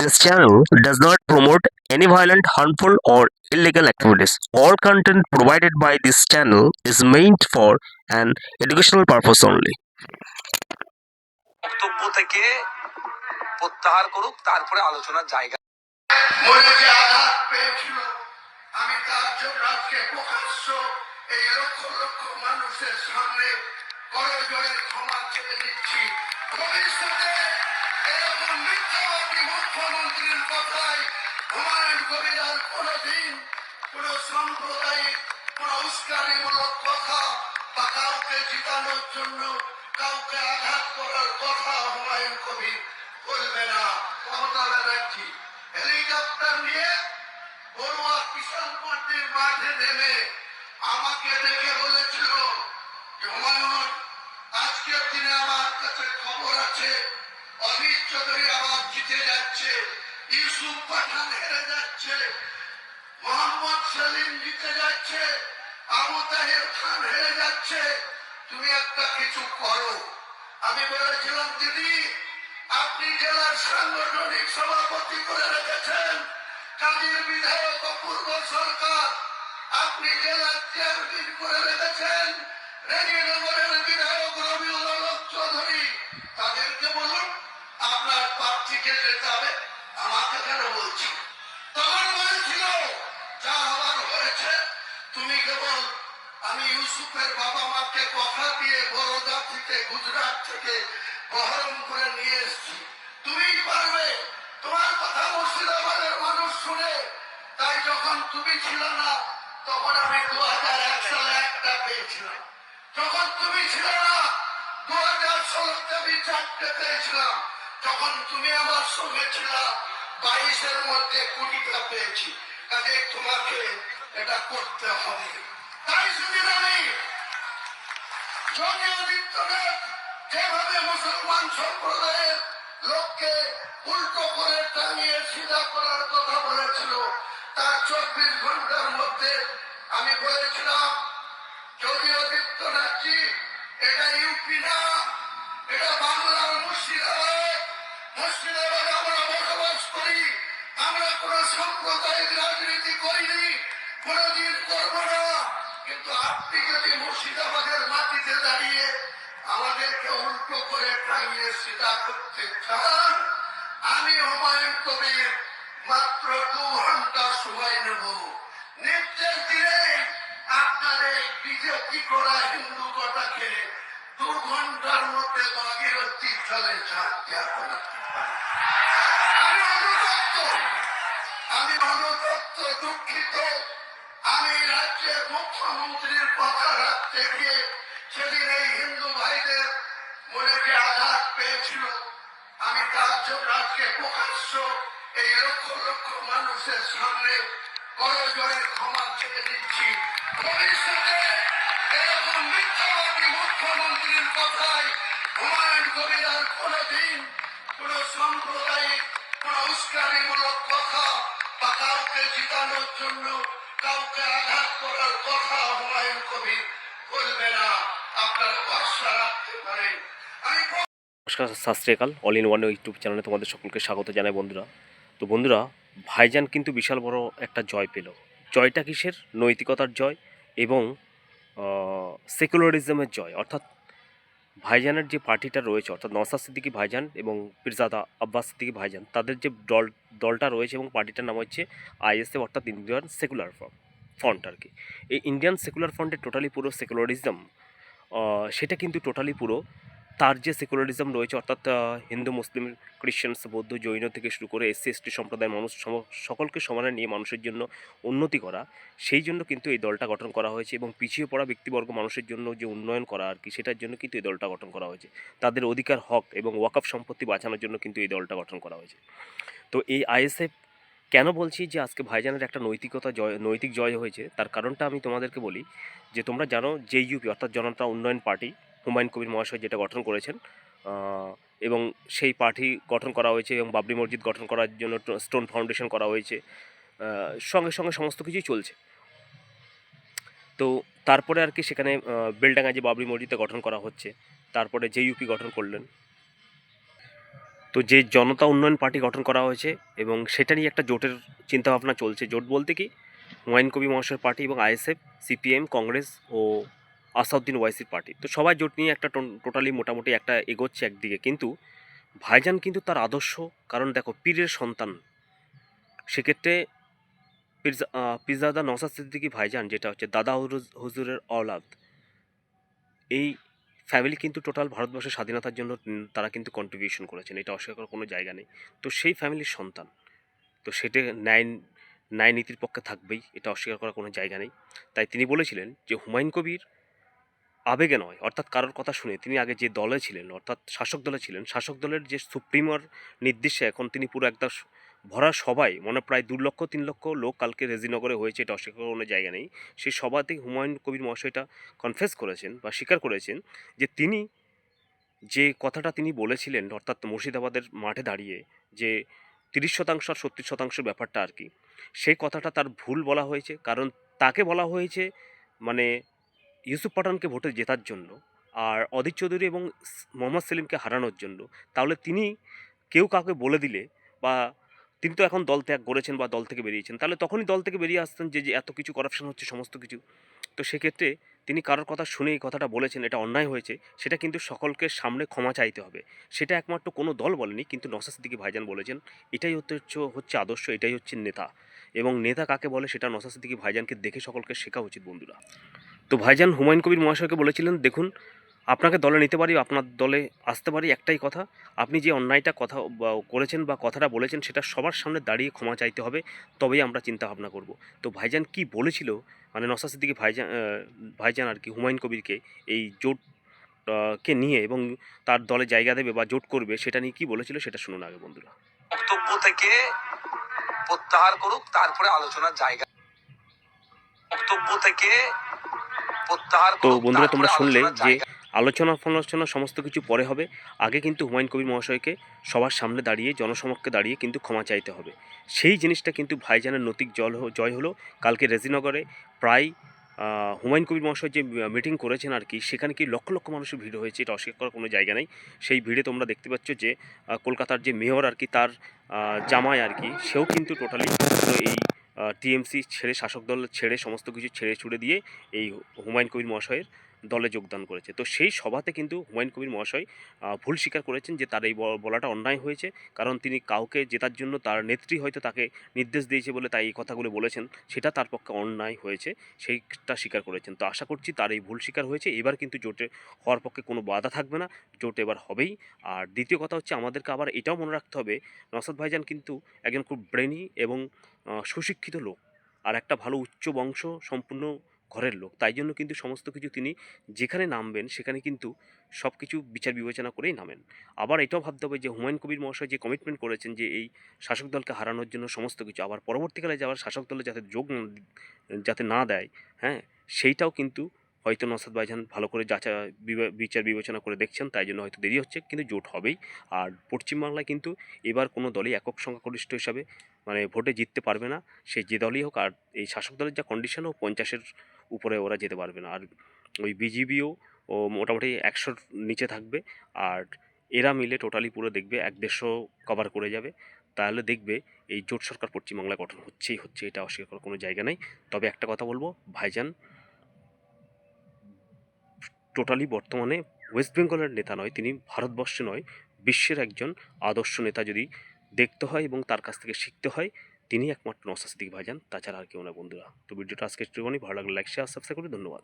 This channel does not promote any violent, harmful, or illegal activities. All content provided by this channel is meant for an educational purpose only. বক্তব্য থেকে প্রত্যাহার করুক তারপরে আলোচনার জায়গা মনে যে আঘাত পেয়েছিল আমি তার জন্য আজকে প্রকাশ্য এই লক্ষ লক্ষ মানুষের সামনে ক্ষমা চেয়ে নিচ্ছি ভবিষ্যতে এরকম মিথ্যাবাদী মুখ্যমন্ত্রীর কথায় হুমায়ুন কবির আর কোনোদিন কোন সাম্প্রদায়িক কোন উস্কানিমূলক কথা বা কাউকে জিতানোর জন্য কাউকে আঘাত করার কথা হুমায়ুন কবির বলবে না। মমতা ব্যানার্জি, হেলিকপ্টার নিয়ে বড়ুয়া কিষান পার্টির মাঠে নেমে আমাকে দেখে বলেছিল যে হুমায়ুন, আজকের দিনে আমার কাছে খবর আছে অমিত চৌধুরী আবার জিতে যাচ্ছে, ইউসুফ পাঠান হেরে যাচ্ছে, মোহাম্মদ সেলিম জিতে যাচ্ছে, আবু তাহের খান হেরে যাচ্ছে। তুমি একটা কিছু করো। আমি বলেছিলাম, দিদি, আপনি জেলার সাংগঠনিক সভাপতি করে রেখেছেন, কাজীর বিধায়ক অপূর্ব সরকার। আপনি জেলার চেয়ারম্যান করে রেখেছেন রেজিনগরের বিধায়ক রবিউল আলম চৌধুরী তাদেরকে বলুন আপনার প্রার্থীকে যেতে হবে আমাকে কেন বলছি তখন বলেছিল যা হওয়ার হয়েছে তুমি কেবল আমি ইউসুফের বাবা মাকে কথা দিয়ে বরোদা থেকে গুজরাট থেকে বহরম করে নিয়ে এসেছি। তুমিই পারবে। তোমার কথা মুর্শিদাবাদের মানুষ শুনে। তাই যখন তুমি ছিল না, তখন আমি দু হাজার এক সালে একটা পেয়েছিলাম। যখন তুমি ছিল না দু হাজার ষোলোতে আমি চারটে পেয়েছিলাম। যখন তুমি আমার সঙ্গে ছিল, বাইশের মধ্যে কুড়িটা পেয়েছি। কাজে তোমাকে এটা করতে হবে। তাই শুধু আমি যোগী আদিত্যনাথ যেভাবে মুসলমান সম্প্রদায়ের লোককে উল্টো করে টাঙিয়ে সিধা করার কথা বলেছিল, তার চব্বিশ ঘণ্টার মধ্যে আমি বলেছিলাম যোগী আদিত্যনাথজি এটা ইউপি না, এটা বাংলার মুর্শিদাবাদ। মুর্শিদাবাদে আমরা বসবাস করি, আমরা কোন সাম্প্রদায়িক রাজনীতি করিনি। কোনদিন করব না। কিন্তু আপনি যদি মুর্শিদাবাদের মাটিতে দাঁড়িয়ে আমাদেরকে উল্টো করে টাঙিয়ে সিধা করতে চান, আমি হুমায়ুন কবির মাত্র দু ঘণ্টা সময় নেব। নির্দেশ দিলে আপনার বিজেপি করা হিন্দু কটাকে দু ঘণ্টার মধ্যে ভাগীরথী চলে ছাড়তে পারি। আমি অনুতপ্ত। আমি অনুতপ্ত, দুঃখিত। আমি রাজ্যের মুখ্যমন্ত্রীর কথা রাখতে গিয়ে সেদিন এই হিন্দু ভাইদের মনে যে আঘাত পেয়েছিল, আমি তার জন্য আজকে প্রকাশ্য এই লক্ষ লক্ষ মানুষের সামনে করজোড়ে ক্ষমা চেয়ে দিচ্ছি ভবিষ্যতে এরকম মিথ্যাবাদী মুখ্যমন্ত্রীর কথায় হুমায়ুন কবির আর কোনোদিন কোন সাম্প্রদায়িক, কোন উস্কানিমূলক কথা বা কাউকে জিতানোর জন্য কাউকে আঘাত করার কথা হুমায়ুন কবির বলবে না। ভরসা রাখতে আমি নমস্কার সত অল ইন ওয়ান ইউটিউব চ্যানেলে তোমাদের সকলকে স্বাগত জানাই বন্ধুরা। তো বন্ধুরা, ভাইজান কিন্তু বিশাল বড় একটা জয় পেল। জয়টা কিসের? নৈতিকতার জয় এবং সেকুলারিজমের জয়। অর্থাৎ ভাইজানের যে পার্টিটা রয়েছে, অর্থাৎ নসার সিদ্দিকি ভাইজান এবং পিরজাদা আব্বাস সিদ্দিকি ভাইজান, তাদের যে দল, দলটা রয়েছে এবং পার্টিটার নাম হচ্ছে আইএসএফ, অর্থাৎ ইন্ডিয়ান সেকুলার ফ্রন্ট আর কি। এই ইন্ডিয়ান সেকুলার ফ্রন্টের টোটালি পুরো সেকুলারিজম সেটা কিন্তু টোটালি পুরো তার যে সেকুলারিজম রয়েছে, অর্থাৎ হিন্দু, মুসলিম খ্রিশ্চানস বৌদ্ধ, জৈন থেকে শুরু করে এসসি, এসটি সম্প্রদায়ের মানুষ সকলকে সমানে নিয়ে মানুষের জন্য উন্নতি করা, সেই জন্য কিন্তু এই দলটা গঠন করা হয়েছে এবং পিছিয়ে পড়া ব্যক্তিবর্গ মানুষের জন্য যে উন্নয়ন করা আর কি, সেটার জন্য কিন্তু এই দলটা গঠন করা হয়েছে। তাদের অধিকার, হক এবং ওয়াকফ সম্পত্তি বাঁচানোর জন্য কিন্তু এই দলটা গঠন করা হয়েছে। তো এই আইএসএফ, কেন বলছি যে আজকে ভাইজানের একটা নৈতিকতা জয়, নৈতিক জয় হয়েছে? তার কারণটা আমি তোমাদেরকে বলি যে তোমরা জানো যে ইউপি অর্থাৎ জনতা উন্নয়ন পার্টি হুমায়ুন কবির মহাশয় যেটা গঠন করেছেন এবং সেই পার্টি গঠন করা হয়েছে এবং বাবরি মসজিদ গঠন করার জন্য স্টোন ফাউন্ডেশন করা হয়েছে সঙ্গে সঙ্গে সমস্ত কিছুই চলছে। তো তারপরে আর কি সেখানে বেলডাঙ্গা যে বাবরি মসজিদটা গঠন করা হচ্ছে, তারপরে যে ইউপি গঠন করলেন। তো যে জনতা উন্নয়ন পার্টি গঠন করা হয়েছে এবং সেটা নিয়ে একটা জোটের চিন্তাভাবনা চলছে। জোট বলতে কি, হুমায়ুন কবি মহাশয়ের পার্টি এবং আইএসএফ, সিপিএম, কংগ্রেস ও আসাউদ্দিন ওয়াইসির পার্টি। তো সবাই জোট নিয়ে একটা টোটালি মোটামুটি একটা এগোচ্ছে একদিকে। কিন্তু ভাইজান কিন্তু তার আদর্শ। কারণ দেখো, পীরের সন্তান। সেক্ষেত্রে পিরজা পিরজাদা নসাদ সিদ্দিকি ভাইজান, যেটা হচ্ছে দাদা হুজুর- হুজুরের অলাদ এই ফ্যামিলি কিন্তু টোটাল ভারতবর্ষের স্বাধীনতার জন্য তারা কিন্তু কন্ট্রিবিউশন করেছেন। এটা অস্বীকার করার কোনো জায়গা নেই। তো সেই ফ্যামিলির সন্তান। তো সেটা ন্যায় ন্যায় নীতির পক্ষে থাকবেই। এটা অস্বীকার করার কোনো জায়গা নেই। তাই তিনি বলেছিলেন যে হুমায়ুন কবির আবেগে নয়, অর্থাৎ কারোর কথা শুনে। তিনি আগে যে দলে ছিলেন, অর্থাৎ শাসক দলে ছিলেন, শাসক দলের যে সুপ্রিমর নির্দেশে এখন তিনি পুরো একটা ভরা সবাই মানে প্রায় দু লক্ষ, তিন লক্ষ লোক কালকে রেজিনগরে হয়েছে, এটা অস্বীকার কোনো জায়গা নেই। সেই সভাতেই হুমায়ুন কবির মহাশয়টা কনফেস করেছেন বা স্বীকার করেছেন যে তিনি যে কথাটা তিনি বলেছিলেন, অর্থাৎ মুর্শিদাবাদের মাঠে দাঁড়িয়ে যে তিরিশ শতাংশ আর সত্তর শতাংশের ব্যাপারটা আর কি, সেই কথাটা তার ভুল বলা হয়েছে। কারণ তাকে বলা হয়েছে মানে ইউসুফ পাঠানকে ভোটে জেতার জন্য আর অদিত চৌধুরী এবং মোহাম্মদ সেলিমকে হারানোর জন্য, তাহলে তিনি কেউ কাউকে বলে দিলে বা তিনি তো এখন দল ত্যাগ করেছেন বা দল থেকে বেরিয়েছেন, তাহলে তখনই দল থেকে বেরিয়ে আসতেন যে যে এত কিছু করাপশন হচ্ছে, সমস্ত কিছু। তো সেক্ষেত্রে তিনি কারোর কথা শুনে এই কথাটা বলেছেন, এটা অন্যায় হয়েছে, সেটা কিন্তু সকলকে সামনে ক্ষমা চাইতে হবে। সেটা একমাত্র কোনো দল বলেনি, কিন্তু নসাস দিকে ভাইজান বলেছেন, এটাই হচ্ছে হচ্ছে আদর্শ, এটাই হচ্ছে নেতা। এবং নেতা কাকে বলে সেটা নসাস দিকে ভাইজানকে দেখে সকলকে শেখা উচিত, বন্ধুরা। তো ভাইজান হুমায়ুন কবির মহাশয়কে বলেছিলেন, দেখুন, আপনাকে দলে নিতে পারি, আপনার দলে আসতে পারি, একটাই কথা। আপনি যে অন্যায়টা কথা করেছেন বা কথাটা বলেছেন, সেটা সবার সামনে দাঁড়িয়ে ক্ষমা চাইতে হবে, তবেই আমরা চিন্তা ভাবনা করব। তো ভাইজান কি বলেছিল? মানে নসাদ সিদ্দিকী ভাইজান ভাইজান আর কি, হুমায়ুন কবিরকে এই জোট কে নিয়ে এবং তার দলে জায়গা দেবে বা জোট করবে, সেটা নিয়ে কি বলেছিল, সেটা শুনুন আগে, বন্ধুরা। বক্তব্য থেকে প্রত্যাহার করুক তারপরে আলোচনার জায়গা। বক্তব্য থেকে প্রত্যাহার তো বন্ধুরা তোমরা শুনলে যে আলোচনা ফলোচনা সমস্ত কিছু পরে হবে। আগে কিন্তু হুমায়ুন কবির মহাশয়কে সবার সামনে দাঁড়িয়ে জনসমক্ষে দাঁড়িয়ে কিন্তু ক্ষমা চাইতে হবে। সেই জিনিসটা কিন্তু ভাইজানের নৈতিক জল জয় হলো কালকে রেজিনগরে প্রায় হুমায়ুন কবির মহাশয় যে মিটিং করেছেন আর কি, সেখানে কি লক্ষ লক্ষ মানুষের ভিড় হয়েছে, এটা অস্বীকার করার কোনো জায়গা নেই। সেই ভিড়ে তোমরা দেখতে পাচ্ছ যে কলকাতার যে মেয়র আর কি, তার জামাই আর কি, সেও কিন্তু টোটালি এই টিএমসি ছেড়ে, শাসক দল ছেড়ে, সমস্ত কিছু ছেড়ে ছুড়ে দিয়ে এই হুমায়ুন কবির মহাশয়ের দলে যোগদান করেছে। তো সেই সভাতে কিন্তু হুমায়ুন কবির মহাশয় ভুল স্বীকার করেছেন যে তার এই বলাটা অন্যায় হয়েছে। কারণ তিনি কাউকে জেতার জন্য তার নেত্রী হয়তো তাকে নির্দেশ দিয়েছে বলে তাই এই কথাগুলো বলেছেন, সেটা তার পক্ষে অন্যায় হয়েছে, সেইটা স্বীকার করেছেন। তো আশা করছি তার এই ভুল স্বীকার হয়েছে। এবার কিন্তু জোটে হওয়ার পক্ষে কোনো বাধা থাকবে না, জোট এবার হবেই। আর দ্বিতীয় কথা হচ্ছে আমাদেরকে আবার এটাও মনে রাখতে হবে নসাদ ভাইজান কিন্তু একজন খুব ব্রেনি এবং সুশিক্ষিত লোক। আর একটা ভালো উচ্চ বংশ, সম্পূর্ণ ঘরের লোক। তাই জন্য কিন্তু সমস্ত কিছু তিনি যেখানে নামবেন, সেখানে কিন্তু সব কিছু বিচার বিবেচনা করেই নামেন। আবার এটাও ভাবতে হবে যে হুমায়ুন কবির মহাশয় যে কমিটমেন্ট করেছেন যে এই শাসক দলকে হারানোর জন্য সমস্ত কিছু, আবার পরবর্তীকালে যাওয়ার শাসক দলে যাতে যোগ যাতে না দেয় হ্যাঁ সেইটাও কিন্তু হয়তো নসাদ ভাইজান ভালো করে যাচা বিচার বিবেচনা করে দেখছেন, তাই জন্য হয়তো দেরি হচ্ছে, কিন্তু জোট হবেই। আর পশ্চিমবাংলায় কিন্তু এবার কোনো দলই একক সংখ্যাগরিষ্ঠ হিসাবে মানে ভোটে জিততে পারবে না। সে যে দলই হোক, আর এই শাসক দলের যা কন্ডিশন ও পঞ্চাশের উপরে ওরা যেতে পারবে না। আর ওই বিজিবিও, ও মোটামুটি একশোর নিচে থাকবে। আর এরা মিলে টোটালি পুরো দেখবে, এক দেড়শো কভার করে যাবে। তাহলে দেখবে, এই জোট সরকার পশ্চিমবাংলায় গঠন হচ্ছেই হচ্ছে, এটা অস্বীকার করার কোনো জায়গা নেই। তবে একটা কথা বলব, ভাইজান টোটালি বর্তমানে ওয়েস্ট বেঙ্গলের নেতা নয়, তিনি ভারতবর্ষে নয়, বিশ্বের একজন আদর্শ নেতা যদি দেখতে হয় এবং তার কাছ থেকে শিখতে হয়, তিনি একমাত্র নসাস্তিক ভাইজান। তাছাড়া আর কেউ না বন্ধুরা। তো ভিডিওটা আজকে একটুখানি ভালো লাগলে লাইক শেয়ার সাবস্ক্রাইব করে ধন্যবাদ।